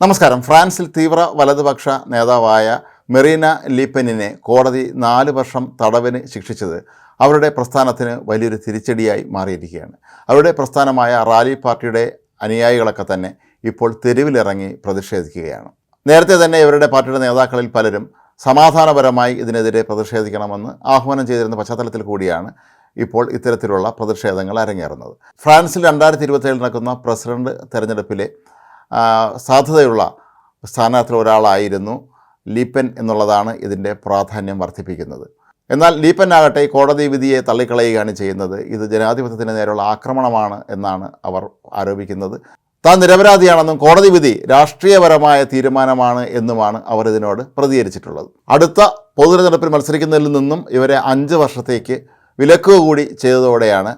നമസ്കാരം. ഫ്രാൻസിൽ തീവ്ര വലതുപക്ഷ നേതാവായ മെറീന ലീപ്പനിനെ കോടതി നാല് വർഷം തടവിന് ശിക്ഷിച്ചത് അവരുടെ പ്രസ്ഥാനത്തിന് വലിയൊരു തിരിച്ചടിയായി മാറിയിരിക്കുകയാണ്. അവരുടെ പ്രസ്ഥാനമായ റാലി പാർട്ടിയുടെ അനുയായികളൊക്കെ തന്നെ ഇപ്പോൾ തെരുവിലിറങ്ങി പ്രതിഷേധിക്കുകയാണ്. നേരത്തെ തന്നെ ഇവരുടെ പാർട്ടിയുടെ നേതാക്കളിൽ പലരും സമാധാനപരമായി ഇതിനെതിരെ പ്രതിഷേധിക്കണമെന്ന് ആഹ്വാനം ചെയ്തിരുന്ന പശ്ചാത്തലത്തിൽ കൂടിയാണ് ഇപ്പോൾ ഇത്തരത്തിലുള്ള പ്രതിഷേധങ്ങൾ അരങ്ങേറുന്നത്. ഫ്രാൻസിൽ രണ്ടായിരത്തി ഇരുപത്തേഴിൽ നടക്കുന്ന പ്രസിഡന്റ് തെരഞ്ഞെടുപ്പിലെ സാധ്യതയുള്ള സ്ഥാനാർത്ഥിൽ ഒരാളായിരുന്നു ലീപ്പൻ എന്നുള്ളതാണ് ഇതിന്റെ പ്രാധാന്യം വർദ്ധിപ്പിക്കുന്നത്. എന്നാൽ ലീപ്പൻ ആകട്ടെ കോടതി വിധിയെ തള്ളിക്കളയുകയാണ് ചെയ്യുന്നത്. ഇത് ജനാധിപത്യത്തിന് നേരെയുള്ള ആക്രമണമാണ് എന്നാണ് അവർ ആരോപിക്കുന്നത്. താൻ നിരപരാധിയാണെന്നും കോടതി വിധി രാഷ്ട്രീയപരമായ തീരുമാനമാണ് എന്നുമാണ് അവർ ഇതിനോട് പ്രതികരിച്ചിട്ടുള്ളത്. അടുത്ത പൊതുതെരഞ്ഞെടുപ്പിൽ മത്സരിക്കുന്നതിൽ നിന്നും ഇവരെ അഞ്ച് വർഷത്തേക്ക് വിലക്കുക കൂടി ചെയ്തതോടെയാണ്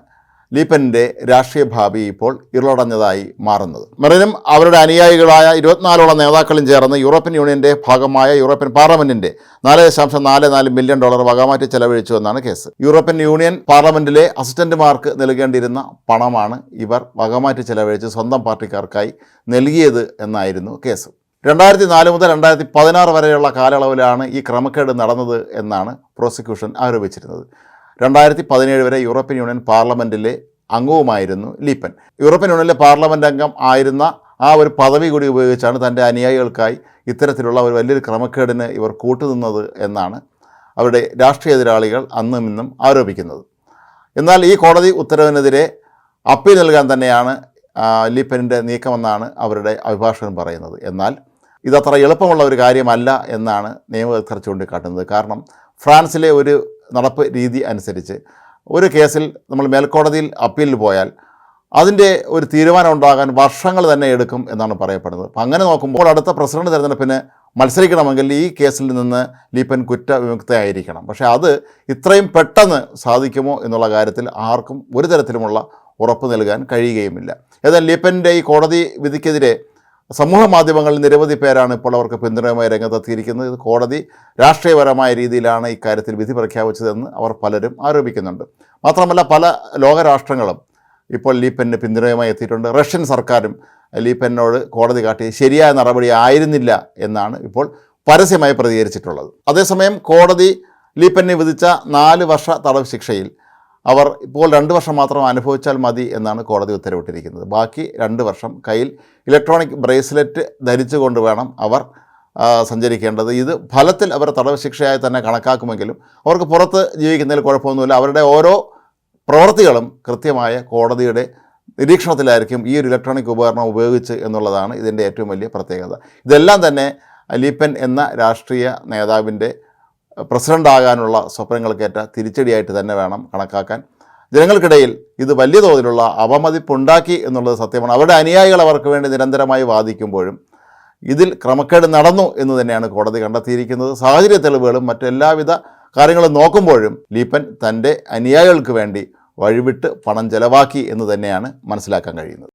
ലീപ്പന്റെ രാഷ്ട്രീയ ഭാവി ഇപ്പോൾ ഇരുളടഞ്ഞതായി മാറുന്നത്. മെറിനും അവരുടെ അനുയായികളായ ഇരുപത്തിനാലോളം നേതാക്കളും ചേർന്ന് യൂറോപ്യൻ യൂണിയന്റെ ഭാഗമായ യൂറോപ്യൻ പാർലമെന്റിന്റെ നാല് ദശാംശം നാല് നാല് മില്യൺ ഡോളർ വകമാറ്റി ചെലവഴിച്ചു എന്നാണ് കേസ്. യൂറോപ്യൻ യൂണിയൻ പാർലമെന്റിലെ അസിസ്റ്റന്റുമാർക്ക് നൽകേണ്ടിയിരുന്ന പണമാണ് ഇവർ വകമാറ്റി ചെലവഴിച്ച് സ്വന്തം പാർട്ടിക്കാർക്കായി നൽകിയത് എന്നായിരുന്നു കേസ്. രണ്ടായിരത്തി നാല് മുതൽ രണ്ടായിരത്തി പതിനാറ് വരെയുള്ള കാലയളവിലാണ് ഈ ക്രമക്കേട് നടന്നത് എന്നാണ് പ്രോസിക്യൂഷൻ ആരോപിച്ചിരുന്നത്. രണ്ടായിരത്തി പതിനേഴ് വരെ യൂറോപ്യൻ യൂണിയൻ പാർലമെന്റിലെ അംഗവുമായിരുന്നു ലീപ്പൻ. യൂറോപ്യൻ യൂണിയനിലെ പാർലമെന്റ് അംഗം ആയിരുന്ന ആ ഒരു പദവി കൂടി ഉപയോഗിച്ചാണ് തന്റെ അനുയായികൾക്കായി ഇത്തരത്തിലുള്ള ഒരു വലിയൊരു ക്രമക്കേടിന് ഇവർ കൂട്ടുനിന്നത് എന്നാണ് അവരുടെ രാഷ്ട്രീയ എതിരാളികൾ അന്നും ഇന്നും ആരോപിക്കുന്നത്. എന്നാൽ ഈ കോടതി ഉത്തരവിനെതിരെ അപ്പീൽ നൽകാൻ തന്നെയാണ് ലീപ്പനിന്റെ നീക്കമെന്നാണ് അവരുടെ അഭിഭാഷകൻ പറയുന്നത്. എന്നാൽ ഇതത്ര എളുപ്പമുള്ള ഒരു കാര്യമല്ല എന്നാണ് നിയമവിദഗ്ധർ ചൂണ്ടിക്കാട്ടുന്നത്. കാരണം ഫ്രാൻസിലെ ഒരു നടപ്പ് രീതി അനുസരിച്ച് ഒരു കേസിൽ നമ്മൾ മേൽക്കോടതിയിൽ അപ്പീലിൽ പോയാൽ അതിന്റെ ഒരു തീരുമാനം ഉണ്ടാകാൻ വർഷങ്ങൾ തന്നെ എടുക്കും എന്നാണ് പറയപ്പെടുന്നത്. അപ്പം അങ്ങനെ നോക്കുമ്പോൾ അടുത്ത പ്രസിഡന്റ് തിരഞ്ഞെടുപ്പിന് മത്സരിക്കണമെങ്കിൽ ഈ കേസിൽ നിന്ന് ലീപ്പൻ കുറ്റവിമുക്തയായിരിക്കണം. പക്ഷേ അത് ഇത്രയും പെട്ടെന്ന് സാധിക്കുമോ എന്നുള്ള കാര്യത്തിൽ ആർക്കും ഒരു തരത്തിലുമുള്ള ഉറപ്പ് നൽകാൻ കഴിയുകയുമില്ല. ഏതായാലും ലീപ്പന്റെ ഈ കോടതി വിധിക്കെതിരെ സമൂഹ മാധ്യമങ്ങളിൽ നിരവധി പേരാണ് ഇപ്പോൾ അവർക്ക് പിന്തുണയുമായി രംഗത്തെത്തിയിരിക്കുന്നത്. ഇത് കോടതി രാഷ്ട്രീയപരമായ രീതിയിലാണ് ഇക്കാര്യത്തിൽ വിധി പ്രഖ്യാപിച്ചതെന്ന് അവർ പലരും ആരോപിക്കുന്നുണ്ട്. മാത്രമല്ല പല ലോകരാഷ്ട്രങ്ങളും ഇപ്പോൾ ലീപ്പന് പിന്തുണയുമായി എത്തിയിട്ടുണ്ട്. റഷ്യൻ സർക്കാരും ലീപ്പനോട് കോടതി കാട്ടി ശരിയായ നടപടി ആയിരുന്നില്ല എന്നാണ് ഇപ്പോൾ പരസ്യമായി പ്രതികരിച്ചിട്ടുള്ളത്. അതേസമയം കോടതി ലീപ്പനെ വിധിച്ച നാല് വർഷ തടവ് ശിക്ഷയിൽ അവർ ഇപ്പോൾ രണ്ട് വർഷം മാത്രം അനുഭവിച്ചാൽ മതി എന്നാണ് കോടതി ഉത്തരവിട്ടിരിക്കുന്നത്. ബാക്കി രണ്ട് വർഷം കയ്യിൽ ഇലക്ട്രോണിക് ബ്രേസ്ലെറ്റ് ധരിച്ചുകൊണ്ട് വേണം അവർ സഞ്ചരിക്കേണ്ടത്. ഇത് ഫലത്തിൽ അവർ തടവ് ശിക്ഷയായി തന്നെ കണക്കാക്കുമെങ്കിലും അവർക്ക് പുറത്ത് ജീവിക്കുന്നതിൽ കുഴപ്പമൊന്നുമില്ല. അവരുടെ ഓരോ പ്രവൃത്തികളും കൃത്യമായ കോടതിയുടെ നിരീക്ഷണത്തിലായിരിക്കും ഈ ഒരു ഇലക്ട്രോണിക് ഉപകരണം ഉപയോഗിച്ച് എന്നുള്ളതാണ് ഇതിന്റെ ഏറ്റവും വലിയ പ്രത്യേകത. ഇതെല്ലാം തന്നെ അലീപ്പൻ എന്ന രാഷ്ട്രീയ നേതാവിന്റെ പ്രസിഡന്റ് ആകാനുള്ള സ്വപ്നങ്ങൾക്കേറ്റ തിരിച്ചടിയായിട്ട് തന്നെ വേണം കണക്കാക്കാൻ. ജനങ്ങൾക്കിടയിൽ ഇത് വലിയ തോതിലുള്ള അവമതിപ്പുണ്ടാക്കി എന്നുള്ളത് സത്യമാണ്. അവരുടെ അനുയായികൾ അവർക്ക് വേണ്ടി നിരന്തരമായി വാദിക്കുമ്പോഴും ഇതിൽ ക്രമക്കേട് നടന്നു എന്ന് തന്നെയാണ് കോടതി കണ്ടെത്തിയിരിക്കുന്നത്. സാഹചര്യ തെളിവുകളും മറ്റെല്ലാവിധ കാര്യങ്ങളും നോക്കുമ്പോഴും ലീപ്പൻ തന്റെ അനുയായികൾക്ക് വേണ്ടി വഴിവിട്ട് പണം ചെലവാക്കി എന്ന് തന്നെയാണ് മനസ്സിലാക്കാൻ കഴിയുന്നത്.